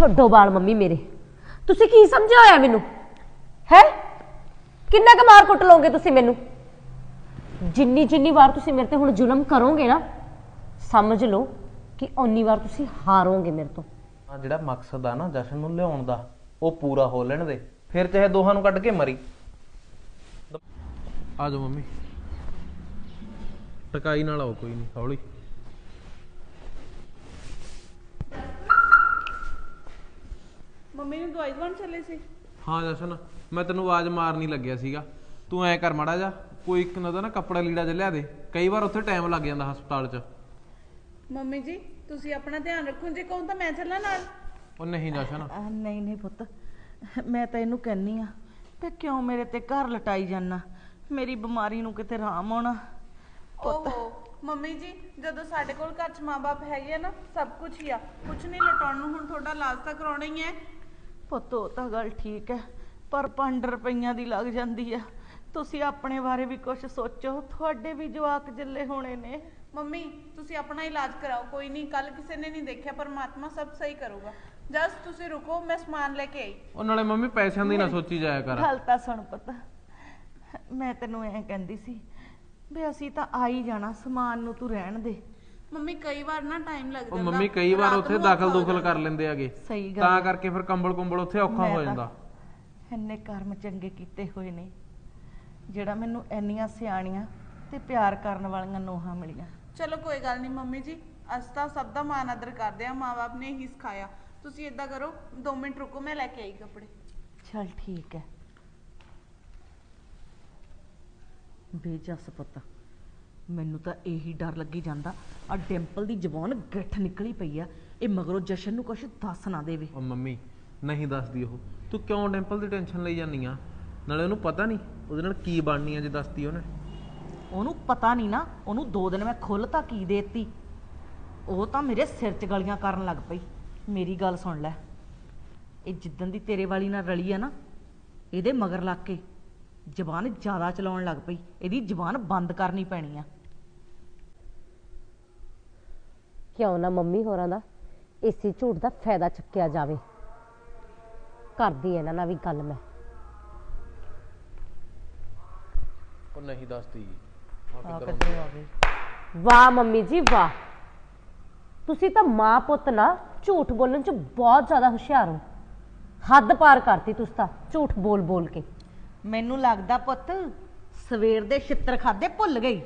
ਛੱਡੋ ਬਾਲ ਮੰਮੀ ਮੇਰੇ। ਤੁਸੀਂ ਕੀ ਸਮਝਿਆ ਹੋਇਆ ਮੈਨੂੰ? ਹੈ? ਕਿੰਨਾ ਕੁ ਮਾਰ ਕੁੱਟ ਲਓਗੇ ਤੁਸੀਂ ਮੈਨੂੰ? ਜਿੰਨੀ ਜਿੰਨੀ ਵਾਰ ਤੁਸੀਂ ਮੇਰੇ ਤੇ ਹੁਣ ਜ਼ੁਲਮ ਕਰੋਗੇ ਨਾ ਸਮਝ ਲਓ ਕਿ ਓਨੀ ਵਾਰ ਤੁਸੀਂ ਹਾਰੋਗੇ ਮੇਰੇ ਤੋਂ। ਆ ਜਿਹੜਾ ਮਕਸਦ ਆ ਨਾ ਜਸ਼ਨ ਨੂੰ ਲਿਆਉਣ ਦਾ ਉਹ ਪੂਰਾ ਹੋ ਲੈਣ ਦੇ। ਫਿਰ ਚਾਹੇ ਦੋਹਾਂ ਨੂੰ ਕੱਢ ਕੇ ਮਰੀ। ਆ ਜਾਓ ਮੰਮੀ। ਟਕਾਈ ਨਾਲ ਆਓ ਕੋਈ ਨਹੀਂ ਹੌਲੀ। ਮੰਮੀ ਨੂੰ ਦਵਾਈ ਦਵਾਉਣ ਚੱਲੇ ਸੀ? ਹਾਂ ਜਸ਼ਨ ਮੈਂ ਤੈਨੂੰ ਆਵਾਜ਼ ਮਾਰਨੀ ਲੱਗਿਆ ਸੀਗਾ। ਤੂੰ ਐ ਕਰ ਮਾੜਾ ਜਾ ਕੋਈ ਇੱਕ ਨਾ ਦਾ ਨਾ ਕੱਪੜਾ ਲੀੜਾ ਜਿਹਾ ਲਿਆ ਦੇ। ਕਈ ਵਾਰ ਉੱਥੇ ਟਾਈਮ ਲੱਗ ਜਾਂਦਾ ਹਸਪਤਾਲ 'ਚ। ਮੰਮੀ ਜੀ ਤੁਸੀਂ ਆਪਣਾ ਧਿਆਨ ਰੱਖੋ ਜੇ ਕਹੋ ਤਾਂ ਮੈਂ ਚੱਲਾਂ ਨਾਲ। ਉਹ ਨਹੀਂ ਜਸ਼ਨ। ਆ, ਨਹੀਂ ਨਹੀਂ ਪੁੱਤ। ਮੈਂ ਤਾਂ ਇਹਨੂੰ ਕਹਿੰਨੀ ਆ ਤੇ ਕਿਉਂ ਮੇਰੇ ਤੇ ਘਰ ਲਟਾਈ ਜਾਨਾ ਮੇਰੀ ਬਿਮਾਰੀ ਨੂੰ ਕਿਤੇ ਆਰਾਮ ਆਉਣਾ? ਓਹੋ ਮੰਮੀ ਜੀ ਜਦੋਂ ਸਾਡੇ ਕੋਲ ਘਰ 'ਚ ਮਾਪੇ ਹੈਗੇ ਆ ਨਾ ਸਭ ਕੁਝ ਹੀ ਆ। ਕੁਝ ਨਹੀਂ ਲਟਾਉਣ ਨੂੰ ਹੁਣ ਤੁਹਾਡਾ ਇਲਾਜ ਤਾਂ ਕਰਾਉਣਾ ਹੀ ਹੈ। ਪੁੱਤ ਉਹ ਤਾਂ ਗੱਲ ਠੀਕ ਹੈ ਪਰ 5 ਰੁਪਈਆਂ ਦੀ ਲੱਗ ਜਾਂਦੀ ਆ। ਤੁਸੀਂ ਆਪਣੇ ਬਾਰੇ ਵੀ ਕੁਝ ਸੋਚੋ ਤੁਹਾਡੇ ਵੀ ਜਵਾਕ ਜੱਲੇ ਹੋਣੇ ਨੇ। ਮੰਮੀ ਤੁਸੀਂ ਆਪਣਾ ਇਲਾਜ ਕਰਾਓ ਕੋਈ ਨਹੀਂ ਕੱਲ ਕਿਸੇ ਨੇ ਨਹੀਂ ਦੇਖਿਆ ਪਰਮਾਤਮਾ ਸਭ ਸਹੀ ਕਰੂਗਾ। ਜਸ ਤੁਸੀਂ ਰੁਕੋ ਮੈਂ ਸਮਾਨ ਲੈ ਕੇ ਆਈ। ਉਹ ਨਾਲੇ ਮੰਮੀ ਪੈਸਿਆਂ ਦੀ ਨਾ ਸੋਚੀ ਜਾਇਆ ਕਰ। ਗੱਲ ਤਾਂ ਸੁਣ ਪੁੱਤ। ਮੈਂ ਤੈਨੂੰ ਐਂ ਕਹਿੰਦੀ ਸੀ ਵੀ ਅਸੀਂ ਤਾਂ ਆ ਹੀ ਜਾਣਾ ਸਮਾਨ ਨੂੰ ਤੂੰ ਰਹਿਣ ਦੇ। ਮੰਮੀ ਕਈ ਵਾਰ ਨਾ ਟਾਈਮ ਲੱਗ ਉਹ ਜਾਂਦਾ। ਮੰਮੀ ਕਈ ਵਾਰ ਰਾਤ ਉੱਥੇ ਨੂੰ ਦਾਖਲ ਔਖਾ ਹੋ ਦੁਖਲ। ਕਰ ਲੈਂਦੇ ਆਗੇ ਸਹੀ ਗੱਲ। ਤਾਂ ਕਰਕੇ ਫਿਰ ਕੰਬਲ ਕੁੰਬਲ ਉੱਥੇ ਔਖਾ ਮੈਂ ਹੋ ਤਾਂ- ਜਾਂਦਾ। ਇੰਨੇ ਕਰਮ ਚੰਗੇ ਕੀਤੇ ਹੋਏ ਨੇ ਜਿਹੜਾ ਮੈਨੂੰ ਇੰਨੀਆਂ ਸਿਆਣੀਆਂ ਤੇ ਪਿਆਰ ਕਰਨ ਵਾਲੀਆਂ ਨੋਹਾਂ ਮਿਲੀਆਂ। ਚਲੋ ਕੋਈ ਗੱਲ ਨਹੀਂ ਮੰਮੀ ਜੀ ਅਸੀਂ ਤਾਂ ਸਭ ਦਾ ਮਾਨ ਆਦਰ ਕਰਦੇ ਆ ਮਾਪੇ ਨੇ ਹੀ ਸਿਖਾਇਆ। ਤੁਸੀਂ ਇਦਾਂ ਕਰੋ 2 ਮਿੰਟ ਰੁਕੋ ਮੈਂ ਲੈ ਕੇ ਆਈ ਕੱਪੜੇ। ਚਲ ਠੀਕ ਹੈ। ਬੇਜਸ ਪੁੱਤ। ਮੈਨੂੰ ਤਾਂ ਇਹੀ ਡਰ ਲੱਗੀ ਜਾਂਦਾ। ਆ ਡਿੰਪਲ ਦੀ ਜ਼ਬਾਨ ਗਿੱਠ ਨਿਕਲੀ ਪਈ ਆ। ਇਹ ਮਗਰੋਂ ਜਸ਼ਨ ਨੂੰ ਕੁਛ ਦੱਸ ਨਾ ਦੇਵੇ। ਉਹ ਮੰਮੀ ਨਹੀਂ ਦੱਸਦੀ ਉਹ। ਤੂੰ ਕਿਉਂ ਡਿੰਪਲ ਦੀ ਟੈਨਸ਼ਨ ਲਈ ਜਾਂਦੀ ਆ? ਨਾਲੇ ਉਹਨੂੰ ਪਤਾ ਨਹੀਂ ਉਹਦੇ ਨਾਲ ਕੀ ਬਣਨੀ ਆ ਜੇ ਦੱਸਤੀ ਉਹਨੇ। ਉਹਨੂੰ ਪਤਾ ਨਹੀਂ ਨਾ ਉਹਨੂੰ ਦੋ ਦਿਨ ਮੈਂ ਖੁੱਲ ਤਾਂ ਕੀ ਦੇਤੀ। ਉਹ ਤਾਂ ਮੇਰੇ ਸਿਰ 'ਚ ਗਲੀਆਂ ਕਰਨ ਲੱਗ ਪਈ। ਮੇਰੀ ਗੱਲ ਸੁਣ ਲੈ। ਇਹ ਜਿੱਦਣ ਦੀ ਤੇਰੇ ਵਾਲੀ ਨਾਲ ਰਲੀ ਆ ਨਾ ਇਹਦੇ ਮਗਰ ਲੱਗ ਕੇ ਜ਼ਬਾਨ ਜ਼ਿਆਦਾ ਚਲਾਉਣ ਲੱਗ ਪਈ। ਇਹਦੀ ਜ਼ਬਾਨ ਬੰਦ ਕਰਨੀ ਪੈਣੀ ਆ। ਕਿਉਂ ਨਾ ਮੰਮੀ ਹੋਰਾਂ ਦਾ ਇਸੇ ਝੂਠ ਦਾ ਫਾਇਦਾ ਚੁੱਕਿਆ ਜਾਵੇ? ਕਰਦੀ ਇਹਨਾਂ ਨਾਲ ਵੀ ਗੱਲ ਮੈਂ। ਉਹ ਨਹੀਂ ਦੱਸਦੀ। ਵਾਹ ਮੰਮੀ ਜੀ ਵਾਹ। ਤੁਸੀਂ ਤਾਂ ਮਾਂ ਪੁੱਤ ਨਾ ਝੂਠ ਬੋਲਣ ਚ ਬਹੁਤ ਜ਼ਿਆਦਾ ਹੁਸ਼ਿਆਰ ਹੋ। ਹੱਦ ਪਾਰ ਕਰਤੀ ਤੁਸੀਂ ਤਾਂ ਝੂਠ ਬੋਲ ਬੋਲ ਕੇ। ਮੈਨੂੰ ਲੱਗਦਾ ਪੁੱਤ ਸਵੇਰ ਦੇ ਛਿੱਤਰ ਖਾਦੇ ਭੁੱਲ ਗਈ।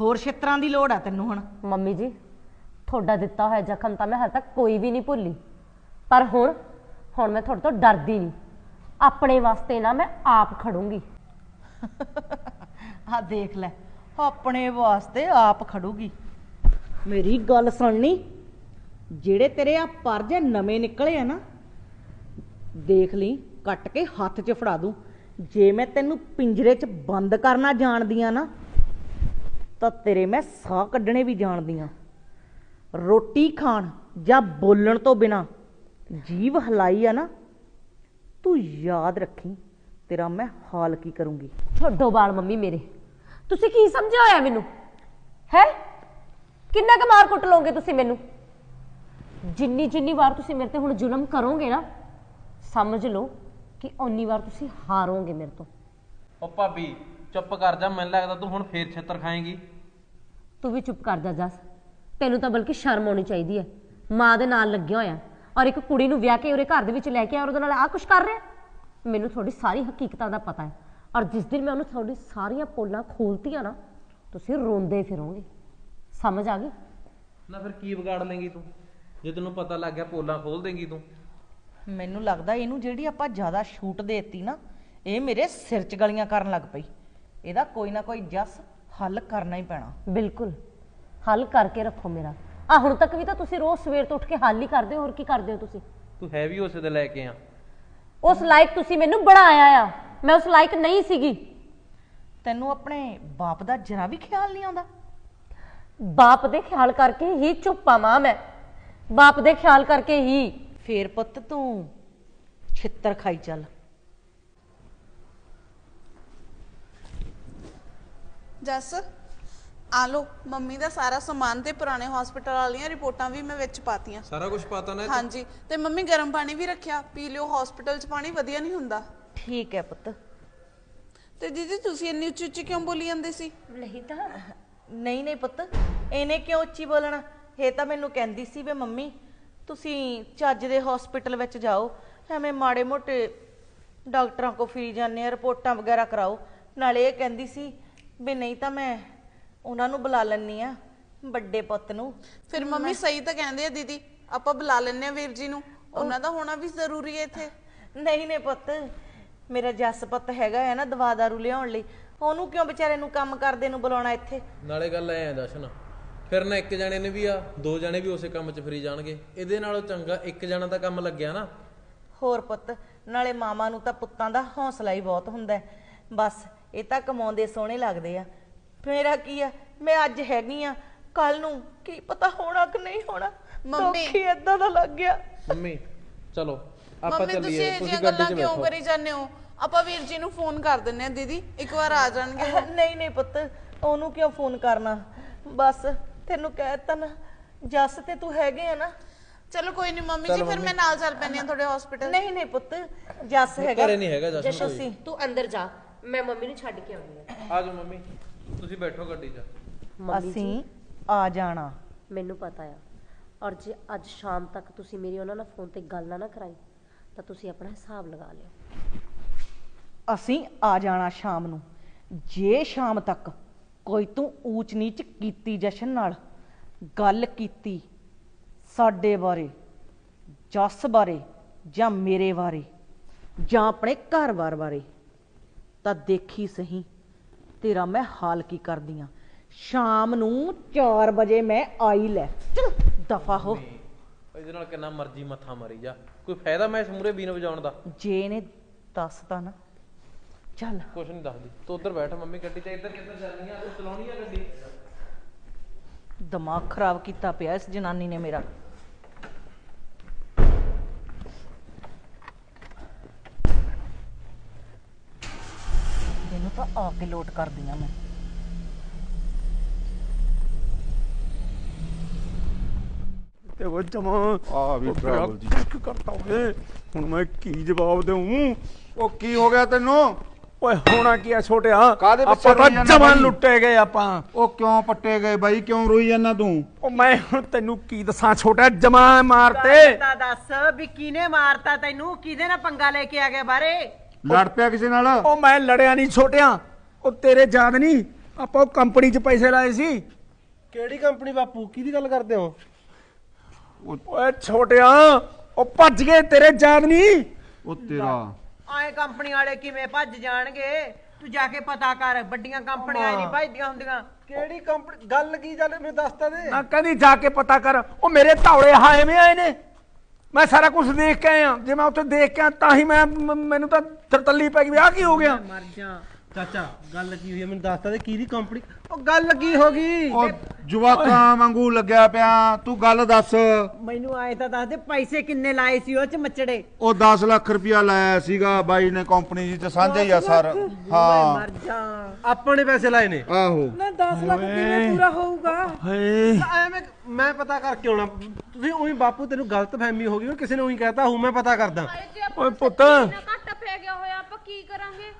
ਹੋਰ ਛਿੱਤਰਾਂ ਦੀ ਲੋੜ ਆ ਤੈਨੂੰ ਹੁਣ। ਮੰਮੀ ਜੀ ਤੁਹਾਡਾ ਦਿੱਤਾ ਹੋਇਆ ਜ਼ਖਮ ਤਾਂ ਮੈਂ ਹਾਲੇ ਤੱਕ ਕੋਈ ਵੀ ਨਹੀਂ ਭੁੱਲੀ। ਪਰ ਹੁਣ ਹੁਣ ਮੈਂ ਤੁਹਾਡੇ ਤੋਂ ਡਰਦੀ ਨਹੀਂ। ਆਪਣੇ ਵਾਸਤੇ ਨਾ ਮੈਂ ਆਪ ਖੜੂੰਗੀ। ਆ ਦੇਖ ਲੈ, ਆਪਣੇ ਵਾਸਤੇ ਆਪ ਖੜੂਗੀ। ਮੇਰੀ ਗੱਲ ਸੁਣਨੀ ਜਿਹੜੇ ਤੇਰੇ ਆ ਪਰਜੇ ਨਵੇਂ ਨਿਕਲੇ ਆ ਨਾ, ਦੇਖ ਲਈ, ਕੱਟ ਕੇ ਹੱਥ 'ਚ ਫੜਾ ਦੂੰ। ਜੇ ਮੈਂ ਤੈਨੂੰ ਪਿੰਜਰੇ 'ਚ ਬੰਦ ਕਰਨਾ ਜਾਣਦੀ ਆ ਨਾ, ਤਾਂ ਤੇਰੇ ਮੈਂ ਸਾਹ ਕੱਢਣੇ ਵੀ ਜਾਣਦੀ ਆ। ਰੋਟੀ ਖਾਣ ਜਾਂ ਬੋਲਣ ਤੋਂ ਬਿਨਾ ਜੀਵ ਹਲਾਈ ਆ ਨਾ ਤੂੰ ਯਾਦ ਰੱਖੀ ਤੇਰਾ ਮੈਂ ਹਾਲ ਕੀ ਕਰੂੰਗੀ। ਛੱਡੋ ਬਾਲ ਮੰਮੀ ਮੇਰੇ। ਤੁਸੀਂ ਕੀ ਸਮਝਿਆ ਹੋਇਆ ਮੈਨੂੰ? ਹੈ? ਕਿੰਨਾ ਕੁ ਮਾਰ ਕੁੱਟ ਲਓਗੇ ਤੁਸੀਂ ਮੈਨੂੰ? ਜਿੰਨੀ ਜਿੰਨੀ ਵਾਰ ਤੁਸੀਂ ਮੇਰੇ ਤੇ ਹੁਣ ਜ਼ੁਲਮ ਕਰੋਗੇ ਨਾ ਸਮਝ ਲਓ ਕਿ ਓਨੀ ਵਾਰ ਤੁਸੀਂ ਹਾਰੋਗੇ ਮੇਰੇ ਤੋਂ। ਉਹ ਭਾਬੀ ਚੁੱਪ ਕਰ ਜਾ ਮੈਨੂੰ ਲੱਗਦਾ ਤੂੰ ਹੁਣ ਫੇਰ ਛਿੱਤਰ ਖਾਏਂਗੀ। ਤੂੰ ਵੀ ਚੁੱਪ ਕਰ ਜਾ ਜਸ। ਤੈਨੂੰ ਤਾਂ ਬਲਕਿ ਸ਼ਰਮ ਆਉਣੀ ਚਾਹੀਦੀ ਹੈ। ਮਾਂ ਦੇ ਨਾਲ ਲੱਗਿਆ ਹੋਇਆ ਔਰ ਇੱਕ ਕੁੜੀ ਨੂੰ ਵਿਆਹ ਕੇ ਉਹਦੇ ਘਰ ਦੇ ਵਿੱਚ ਲੈ ਕੇ ਆ ਔਰ ਉਹਦੇ ਨਾਲ ਆ ਕੁਛ ਕਰ ਰਿਹਾ? ਮੈਨੂੰ ਤੁਹਾਡੀ ਸਾਰੀ ਹਕੀਕਤਾਂ ਦਾ ਪਤਾ ਹੈ ਔਰ ਜਿਸ ਦਿਨ ਮੈਂ ਉਹਨੂੰ ਤੁਹਾਡੀ ਸਾਰੀਆਂ ਪੋਲਾਂ ਖੋਲਤੀਆਂ ਨਾ ਤੁਸੀਂ ਰੋਂਦੇ ਫਿਰੋਗੇ। ਸਮਝ ਆ ਗਈ? ਨਾ ਫਿਰ ਕੀ ਵਿਗਾੜ ਲੇਂਗੀ ਤੂੰ? ਜੇ ਤੈਨੂੰ ਪਤਾ ਲੱਗ ਗਿਆ ਪੋਲਾਂ ਖੋਲ ਦੇਂਗੀ ਤੂੰ। ਮੈਨੂੰ ਲੱਗਦਾ ਇਹਨੂੰ ਜਿਹੜੀ ਆਪਾਂ ਜ਼ਿਆਦਾ ਛੂਟ ਦੇਤੀ ਨਾ ਇਹ ਮੇਰੇ ਸਿਰ 'ਚ ਗਲੀਆਂ ਕਰਨ ਲੱਗ ਪਈ। ਇਹਦਾ ਕੋਈ ਨਾ ਕੋਈ ਜਸ ਹੱਲ ਕਰਨਾ ਹੀ ਪੈਣਾ। ਬਿਲਕੁਲ। ਹੱਲ ਕਰਕੇ ਰੱਖੋ ਮੇਰਾ। ਆ ਹੁਣ ਤੱਕ ਵੀ ਤਾਂ ਤੁਸੀਂ ਰੋਜ਼ ਸਵੇਰ ਤੋਂ ਉੱਠ ਕੇ ਹੱਲ ਹੀ ਕਰਦੇ ਹੋ ਹੋਰ ਕੀ ਕਰਦੇ ਹੋ ਤੁਸੀਂ? ਤੂੰ ਹੈ ਵੀ ਉਸੇ ਦੇ ਲੈ ਕੇ ਆ। ਉਸ ਲਾਇਕ ਤੁਸੀਂ ਮੈਨੂੰ ਬਣਾਇਆ ਆ। ਮੈਂ ਉਸ ਲਾਇਕ ਨਹੀਂ ਸੀਗੀ। ਤੈਨੂੰ ਆਪਣੇ ਬਾਪ ਦਾ ਜਰਾ ਵੀ ਖਿਆਲ ਨਹੀਂ ਆਉਂਦਾ? ਬਾਪ ਦੇ ਖਿਆਲ ਕਰਕੇ ਹੀ ਚੁੱਪ ਆ ਮਾਂ ਮੈਂ। ਬਾਪ ਦੇ ਖਿਆਲ ਕਰਕੇ ਹੀ। ਫੇਰ ਪੁੱਤ ਤੂੰ ਛਿੱਤਰ ਖਾਈ ਚੱਲ। ਜੱਸ ਆ ਲੋ ਮੰਮੀ ਦਾ ਸਾਰਾ ਸਮਾਨ ਤੇ ਪੁਰਾਣੇ ਹਸਪੀਟਲ ਵਾਲੀਆਂ ਰਿਪੋਰਟਾਂ ਵੀ ਮੈਂ ਵਿੱਚ ਪਾਤੀਆਂ। ਸਾਰਾ ਕੁਝ ਪਤਾ ਨਾ ਹਾਂਜੀ ਤੇ ਮੰਮੀ ਗਰਮ ਪਾਣੀ ਵੀ ਰੱਖਿਆ ਪੀ ਲਿਓ ਹਸਪੀਟਲ 'ਚ ਪਾਣੀ ਵਧੀਆ ਨਹੀਂ ਹੁੰਦਾ। ਠੀਕ ਹੈ ਪੁੱਤ। ਤੇ ਦੀਦੀ ਤੁਸੀਂ ਇੰਨੀ ਉੱਚੀ ਉੱਚੀ ਕਿਉਂ ਬੋਲੀ ਜਾਂਦੇ ਸੀ? ਨਹੀਂ ਤਾਂ। ਨਹੀਂ ਨਹੀਂ ਪੁੱਤ ਇਹਨੇ ਕਿਉਂ ਉੱਚੀ ਬੋਲਣਾ? ਇਹ ਤਾਂ ਮੈਨੂੰ ਕਹਿੰਦੀ ਸੀ ਵੀ ਮੰਮੀ ਤੁਸੀਂ ਚੱਜ ਦੇ ਹਸਪੀਟਲ ਵਿੱਚ ਜਾਓ ਐਵੇਂ ਮਾੜੇ ਮੋਟੇ ਡਾਕਟਰਾਂ ਕੋ ਫਿਰੀ ਜਾਂਦੇ ਆ ਰਿਪੋਰਟਾਂ ਵਗੈਰਾ ਕਰਾਓ। ਨਾਲੇ ਇਹ ਕਹਿੰਦੀ ਸੀ ਵੀ ਨਹੀਂ ਤਾਂ ਮੈਂ ਉਹਨਾਂ ਨੂੰ ਬੁਲਾ ਲੈਣੀ ਆ ਵੱਡੇ ਪੁੱਤ ਨੂੰ। ਫਿਰ ਮੰਮੀ ਸਹੀ ਤਾਂ ਕਹਿੰਦੇ ਆ ਦੀਦੀ ਆਪਾਂ ਬੁਲਾ ਲੈਣੇ ਆ ਵੀਰ ਜੀ ਨੂੰ। ਉਹਨਾਂ ਦਾ ਹੋਣਾ ਵੀ ਜ਼ਰੂਰੀ ਹੈ ਇੱਥੇ। ਨਹੀਂ ਨਹੀਂ ਪੁੱਤ ਮੇਰਾ ਜੱਸ ਪੁੱਤ ਹੈਗਾ ਹੈ ਨਾ ਦਵਾ ਦਾਰੂ ਲਿਆਉਣ ਲਈ। ਉਹਨੂੰ ਕਿਉਂ ਵਿਚਾਰੇ ਨੂੰ ਕੰਮ ਕਰਦੇ ਨੂੰ ਬੁਲਾਉਣਾ ਇੱਥੇ? ਨਾਲੇ ਗੱਲ ਐ ਜਸ਼ਨ ਫਿਰ ਨਾ ਇੱਕ ਜਣੇ ਨੇ ਵੀ ਆ ਦੋ ਜਣੇ ਵੀ ਉਸੇ ਕੰਮ 'ਚ ਫਰੀ ਜਾਣਗੇ। ਇਹਦੇ ਨਾਲੋਂ ਚੰਗਾ ਇੱਕ ਜਣਾ ਤਾਂ ਕੰਮ ਲੱਗਿਆ ਨਾ। ਹੋਰ ਪੁੱਤ ਨਾਲੇ ਮਾਮਾ ਨੂੰ ਤਾਂ ਪੁੱਤਾਂ ਦਾ ਹੌਸਲਾ ਹੀ ਬਹੁਤ ਹੁੰਦਾ ਹੈ। ਬਸ ਇਹ ਤਾਂ ਕਮਾਉਂਦੇ ਸੋਹਣੇ ਲੱਗਦੇ ਆ। ਮੇਰਾ ਕੀ ਆ? ਮੈਂ ਅੱਜ ਹੈਗੀ ਆ। ਕੱਲ ਨੂੰ ਕੀ ਪਤਾ ਹੋਣਾ ਕਿ ਨਹੀਂ ਹੋਣਾ? ਮੰਮੀ। ਏਦਾਂ ਦਾ ਲੱਗ ਗਿਆ। ਮੰਮੀ ਚਲੋ ਆਪਾਂ ਮੰਮੀ ਤੁਸੀਂ ਚੱਲੀਏ ਇਹ ਤੁਸੀਂ ਗੱਡੀ ਗੱਲਾਂ 'ਚ ਕਿਉਂ ਬੈਠੋ। ਕਰੀ ਜਾਂਦੇ ਹੋ? ਆਪਾਂ ਵੀਰ ਜੀ ਨੂੰ ਫੋਨ ਕਰ ਦਿੰਨੇ ਆ ਦੀਦੀ। ਇੱਕ ਵਾਰ ਆ ਜਾਣਗੇ। ਨਹੀਂ ਨਹੀਂ ਪੁੱਤ ਉਹਨੂੰ ਕਿਉਂ ਫੋਨ ਕਰਨਾ? ਬਸ ਤੈਨੂੰ ਕਹਿ ਤਾ ਨਾ ਜੱਸ ਤੇ ਤੂੰ ਹੈਗੇ ਆ ਨਾ। ਚਲੋ ਕੋਈ ਨਹੀਂ ਮੰਮੀ ਜੀ ਫਿਰ ਮੈਂ ਨਾਲ ਚੱਲ ਪੈਣੀ ਆ ਤੁਹਾਡੇ ਹਸਪੀਟਲ ਨਹੀਂ ਨਹੀਂ ਪੁੱਤ ਜੱਸ ਹੈਗਾ। ਘਰੇ ਨਹੀਂ ਹੈਗਾ ਜਸ਼ਨ ਕੋਈ। ਤੁਸੀਂ ਤੂੰ ਅੰਦਰ ਜਾ ਮੈਂ ਮੰਮੀ ਨੂੰ ਛੱਡ ਕੇ ਆਉਣੀ ਆ ਆ ਜਾਓ ਮੰਮੀ। ਤੁਸੀਂ ਬੈਠੋ ਗੱਡੀ 'ਚ। ਮੰਮੀ ਜੀ। ਅਸੀਂ ਆ ਜਾਣਾ। ਮੈਨੂੰ ਪਤਾ ਆ। ਔਰ ਜੇ ਅੱਜ ਸ਼ਾਮ ਤੱਕ ਤੁਸੀਂ ਮੇਰੀ ਉਹਨਾਂ ਨਾਲ ਫੋਨ ਤੇ ਗੱਲ ਨਾ ਨਾ ਕਰਾਈ ਤਾਂ ਤੁਸੀਂ ਆਪਣਾ ਹਿਸਾਬ ਲਗਾ ਲਿਓ। ਅਸੀਂ ਆ ਜਾਣਾ ਸ਼ਾਮ ਨੂੰ। ਜੇ ਸ਼ਾਮ ਤੱਕ ਕੋਈ ਤੂੰ ਊਚ ਨੀਚ ਕੀਤੀ ਜਸ਼ਨ ਨਾਲ ਗੱਲ ਕੀਤੀ ਸਾਡੇ ਬਾਰੇ ਜੱਸ ਬਾਰੇ ਜਾਂ ਮੇਰੇ ਬਾਰੇ ਜਾਂ ਆਪਣੇ ਘਰ-ਬਾਰ ਬਾਰੇ ਤਾਂ ਦੇਖੀ ਸਹੀ ਤੇਰਾ ਮੈਂ ਹਾਲ ਕੀ ਕਰਦੀ ਆ? ਸ਼ਾਮ ਨੂੰ 4 ਵਜੇ ਮੈਂ ਆਈ ਲੈ। ਚਲ ਦਫਾ ਹੋ। ਇਹਦੇ ਨਾਲ ਕਿੰਨਾ ਮਰਜ਼ੀ ਮੱਥਾ ਮਾਰੀ ਜਾ। ਕੋਈ ਫਾਇਦਾ ਮੈਂ ਇਸ ਮੂਰੇ ਬੀਨ ਵਜਾਉਣ ਦਾ? ਜੇ ਇਹਨੇ ਦੱਸਤਾ ਨਾ। ਚੱਲ। ਕੁਛ ਨਹੀਂ ਦੱਸਦੀ। ਤੂੰ ਉੱਧਰ ਬੈਠ ਮੰਮੀ ਗੱਡੀ 'ਚ ਇੱਧਰ ਕਿੱਧਰ ਜਾਣੀ ਆ? ਤੂੰ ਚਲਾਉਣੀ ਆ ਗੱਡੀ? ਦਿਮਾਗ ਖਰਾਬ ਕੀਤਾ ਪਿਆ ਇਸ ਜਨਾਨੀ ਨੇ ਮੇਰਾ ਇਹਨੂੰ ਤਾਂ ਆ ਕੇ ਲੋਟ ਕਰਦੀ ਆ ਮੈਂ। ਤੇ ਉਹ ਜਮਾ ਆ ਵੀ ਟਰੈਵਲ ਜੀ ਚੈੱਕ ਕਰਤਾ ਓਏ ਹੁਣ ਮੈਂ ਕੀ ਜਵਾਬ ਦੇਵਾਂ ਉਹ ਕੀ ਹੋ ਗਿਆ ਤੈਨੂੰ? ਓਏ ਹੋਣਾ ਕੀ ਆ ਛੋਟਿਆ? ਕਾਹਦੇ ਪਿੱਛੇ ਆਪਾਂ ਤਾਂ ਜਾਂਦਾ ਜਮਾਂ ਬਾਈ? ਲੁੱਟੇ ਗਏ ਆਪਾਂ। ਉਹ ਕਿਉਂ ਪੱਟੇ ਗਏ ਬਾਈ? ਕਿਉਂ ਰੋਈ ਜਾਂਦਾ ਤੂੰ? ਉਹ ਮੈਂ ਹੁਣ ਤੈਨੂੰ ਕੀ ਦੱਸਾਂ ਛੋਟਿਆ ਜਮਾ ਮਾਰਤੇ। ਤਾਂ ਦੱਸ ਵੀ ਕਿਹਨੇ ਮਾਰਤਾ ਤੈਨੂੰ? ਕਿਹਦੇ ਨਾਲ ਪੰਗਾ ਲੈ ਕੇ ਆ ਗਿਆ ਬਾਰੇ? ਲੜ ਪਿਆ ਕਿਸੇ ਨਾਲ? ਉਹ ਮੈਂ ਲੜਿਆ ਨਹੀਂ ਛੋਟਿਆ। ਉਹ ਤੇਰੇ ਯਾਦ ਨਹੀਂ? ਆਪਾਂ ਉਹ ਕੰਪਨੀ 'ਚ ਪੈਸੇ ਲਾਏ ਸੀ। ਕਿਹੜੀ ਕੰਪਨੀ ਬਾਪੂ? ਕਿਹਦੀ ਗੱਲ ਕਰਦੇ ਹੋ? ਓਏ ਛੋਟਿਆ ਉਹ ਭੱਜ ਗਏ ਤੇਰੇ ਯਾਦ ਨਹੀਂ? ਉਹ ਤੇਰਾ। ਆਏ ਕੰਪਨੀ ਵਾਲੇ ਕਿਵੇਂ ਭੱਜ ਜਾਣਗੇ? ਤੂੰ ਜਾ ਕੇ ਪਤਾ ਕਰ ਵੱਡੀਆਂ ਕੰਪਨੀਆਂ ਨਹੀਂ ਭੱਜਦੀਆਂ ਹੁੰਦੀਆਂ। ਕਿਹੜੀ ਕੰਪਨੀ ਗੱਲ ਕੀ ਚੱਲ ਮੈਨੂੰ ਦੱਸ ਤਾਂ ਦੇ। ਨਾ ਕਹਿੰਦੀ ਜਾ ਕੇ ਪਤਾ ਕਰ। ਉਹ ਮੇਰੇ ਧੌਲੇ ਹਾਏ ਮੇ ਆਏ ਨੇ। ਮੈਂ ਸਾਰਾ ਕੁਝ ਦੇਖ ਕੇ ਆਇਆ। ਜੇ ਮੈਂ ਉੱਥੇ ਦੇਖ ਕੇ ਆ ਤਾਂ ਹੀ ਮੈਂ ਮੈਨੂੰ ਤਾਂ ਤਰਤੱਲੀ ਪੈ ਗਈ ਆ ਕੀ ਹੋ ਗਿਆ। ਮਰ ਜਾ। ਚਾਚਾ ਗੱਲ ਕੀ ਹੋਈ ਹੈ ਮੈਨੂੰ ਦੱਸ ਤਾਂ ਦੇ ਕਿਹਦੀ ਕੰਪਨੀ ਉਹ ਗੱਲ ਕੀ ਹੋ ਗਈ? ਉਹ ਜਵਾਕਾਂ ਵਾਂਗੂ ਲੱਗਿਆ ਪਿਆ ਤੂੰ ਗੱਲ ਦੱਸ। ਮੈਨੂੰ ਆਏ ਤਾਂ ਦੱਸ ਦੇ ਪੈਸੇ ਕਿੰਨੇ ਲਾਏ ਸੀ ਉਹ ਚ ਮੱਚੜੇ? ਉਹ 10 ਲੱਖ ਰੁਪਇਆ ਲਾਇਆ ਸੀਗਾ ਬਾਈ ਨੇ ਕੰਪਨੀ ਜੀ ਤੇ ਸਾਂਝਾ ਹੀ ਆ ਸਰ। ਹਾਂ। ਮਰ ਜਾ। ਆਪਾਂ ਨੇ ਪੈਸੇ ਲਾਏ ਨੇ? ਆਹੋ। ਨਾ 10 ਲੱਖ ਕਿਵੇਂ ਪੂਰਾ ਹੋਊਗਾ? ਹਾਏ। ਐਵੇਂ ਮੈਂ ਪਤਾ ਕਰਕੇ ਆਉਣਾ। ਤੁਸੀਂ ਉਹੀ ਬਾਪੂ ਤੈਨੂੰ ਗਲਤ ਫਹਿਮੀ ਹੋ ਗਈ ਕਿਸੇ ਨੇ ਉਹੀ ਕਹਿਤਾ ਹੂੰ ਮੈਂ ਪਤਾ ਕਰਦਾ। ਓਏ ਪੁੱਤ। ਘੱਟ ਪੈ ਗਿਆ ਹੋਇਆ ਆਪਾਂ ਕੀ ਕਰਾਂਗੇ?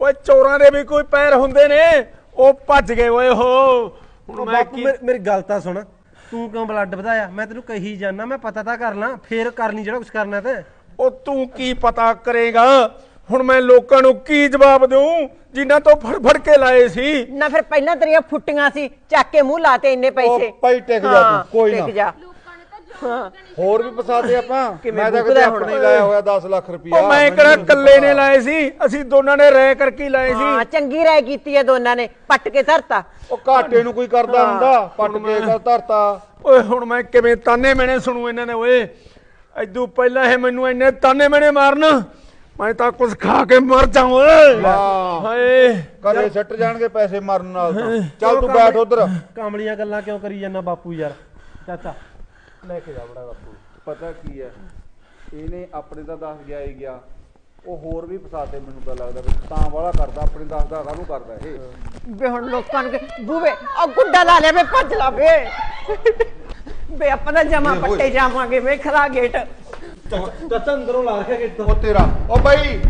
ਓਏ ਚੋਰਾਂ ਦੇ ਵੀ ਕੋਈ ਪੈਰ ਹੁੰਦੇ ਨੇ। ਉਹ ਭੱਜ ਗਏ ਓਏ ਹੋ। ਹੁਣ ਮੈਂ ਬਾਪੂ ਕੀ ਮੇਰੀ- ਮੇਰੀ ਗੱਲ ਤਾਂ ਸੁਣ। ਤੂੰ ਕਿਉਂ ਬਲੱਡ ਵਧਾਇਆ? ਮੈਂ ਤੈਨੂੰ ਕਹੀ ਜਾਣਾ ਮੈਂ ਪਤਾ ਤਾਂ ਕਰ ਲਾਂ। ਫੇਰ ਕਰਨੀ ਜਿਹੜਾ ਕੁਝ ਕਰਨਾ ਤੇ। ਉਹ ਤੂੰ ਕੀ ਪਤਾ ਕਰੇਗਾ? ਹੁਣ ਮੈਂ ਲੋਕਾਂ ਨੂੰ ਕੀ ਜਵਾਬ ਦੇਵਾਂ ਜਿਨ੍ਹਾਂ ਤੋਂ ਫੜ ਫੜ ਕੇ ਲਾਏ ਸੀ। ਨਾ ਫਿਰ ਪਹਿਲਾਂ ਤੇਰੀਆਂ ਫੁੱਟੀਆਂ ਸੀ ਚੱਕ ਕੇ ਮੂੰਹ ਲਾਤੇ ਇੰਨੇ ਪੈਸੇ। ਉਹ ਭਾਈ ਟਿਕ ਜਾ ਤੂੰ ਕੋਈ ਨਾ। ਟਿਕ ਜਾ। ਤਾਂ ਹੋਰ ਵੀ ਫਸਾਦੇ ਆਪਾਂ? ਕਿਵੇਂ ਮੈਂ ਤਾਂ ਕਿਤੇ ਹੁਣ? ਆਪਣੇ ਹੀ ਲਾਇਆ ਹੋਇਆ 10 ਲੱਖ ਰੁਪਇਆ। ਉਹ ਮੈਂ ਮੈਨੂੰ ਕਿਹੜਾ ਇਕੱਲੇ ਨੇ। ਲਾਏ ਸੀ? ਅਸੀਂ ਦੋਨਾਂ ਨੇ ਰਹਿ ਕਰਕੇ ਹੀ ਲਾਏ ਹਾਂ ਸੀ ਚੰਗੀ ਰਾਇ ਕੀਤੀ ਹੈ ਦੋਨਾਂ ਨੇ ਪੱਟ ਕੇ ਧਰਤਾ। ਉਹ ਘਾਟੇ ਨੂੰ ਕੋਈ ਕਰਦਾ ਹੁੰਦਾ? ਪੱਟ ਕੇ ਕਰ ਧਰਤਾ। ਓਏ ਹੁਣ ਮੈਂ ਕਿਵੇਂ ਤਾਨੇ ਮੈਨੇ ਸੁਣੂ ਇਹਨਾਂ ਨੇ ਓਏ? ਐਦੂ ਪਹਿਲਾਂ ਇਹ ਮੈਨੂੰ ਇੰਨੇ ਤਾਨੇ ਮੈਨੇ ਮਾਰਨ ਮੈਂ ਤਾਂ ਕੁਝ ਖਾ ਕੇ ਮਰ ਜਾਵਾਂ ਓਏ। ਵਾਹ। ਹਾਏ। ਘਰੇ ਸਿੱਟ ਜਾਣਗੇ ਪੈਸੇ ਮਰਨ ਨਾਲ ਤਾਂ। ਚੱਲ ਤੂੰ ਬੈਠ ਉਧਰ। ਕਾਮਲੀਆਂ ਗੱਲਾਂ ਕਿਉਂ ਕਰੀ ਜਾਂਦਾ ਬਾਪੂ ਯਾਰ? ਚਾਚਾ। ਲੈ ਕੇ ਜਾ ਬੜਾ ਬਾਪੂ। ਪਤਾ ਕੀ ਹੈ? ਇਹਨੇ ਆਪਣੇ ਤਾਂ ਦੱਸ ਗਿਆ ਹੀ ਗਿਆ। ਉਹ ਹੋਰ ਵੀ ਫਸਾਤੇ ਮੈਨੂੰ ਤਾਂ ਲੱਗਦਾ ਵੀ ਤਾਂ ਵਾਲਾ ਕਰਦਾ ਆਪਣੇ ਦੱਸਦਾ ਕਾਹਨੂੰ ਕਰਦਾ ਇਹ। ਬੇ ਹੁਣ ਲੋਕਾਂ ਨੂੰ ਕਿ- ਬੂਵੇ ਆ ਗੁੱਡਾ ਲਾ ਲੈ ਵੇ ਭੱਜ ਲਾ ਵੇ। ਬੇ ਆਪਾਂ ਤਾਂ ਜਮਾ ਪੱਟੇ ਜਾਵਾਂਗੇ ਵੇ ਖਰਾ ਗੇਟ। ਚਾਚਾ ਅੰਦਰੋਂ ਲਾ ਰਿਹਾ ਗੇਟ ਉਹ ਤੇਰਾ। ਉਹ ਬਾਈ।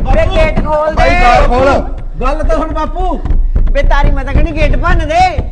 ਵੇ ਗੇਟ ਖੋਲ ਬਾਈ ਦੇ। ਕਾਰ ਖੋਲ। ਗੱਲ ਤਾਂ ਹੁਣ ਬਾਪੂ। ਬੇ ਤਾਰੀ ਮੈਂ ਤਾਂ ਕਹਿੰਦੀ ਗੇਟ ਭੰਨ ਦੇ।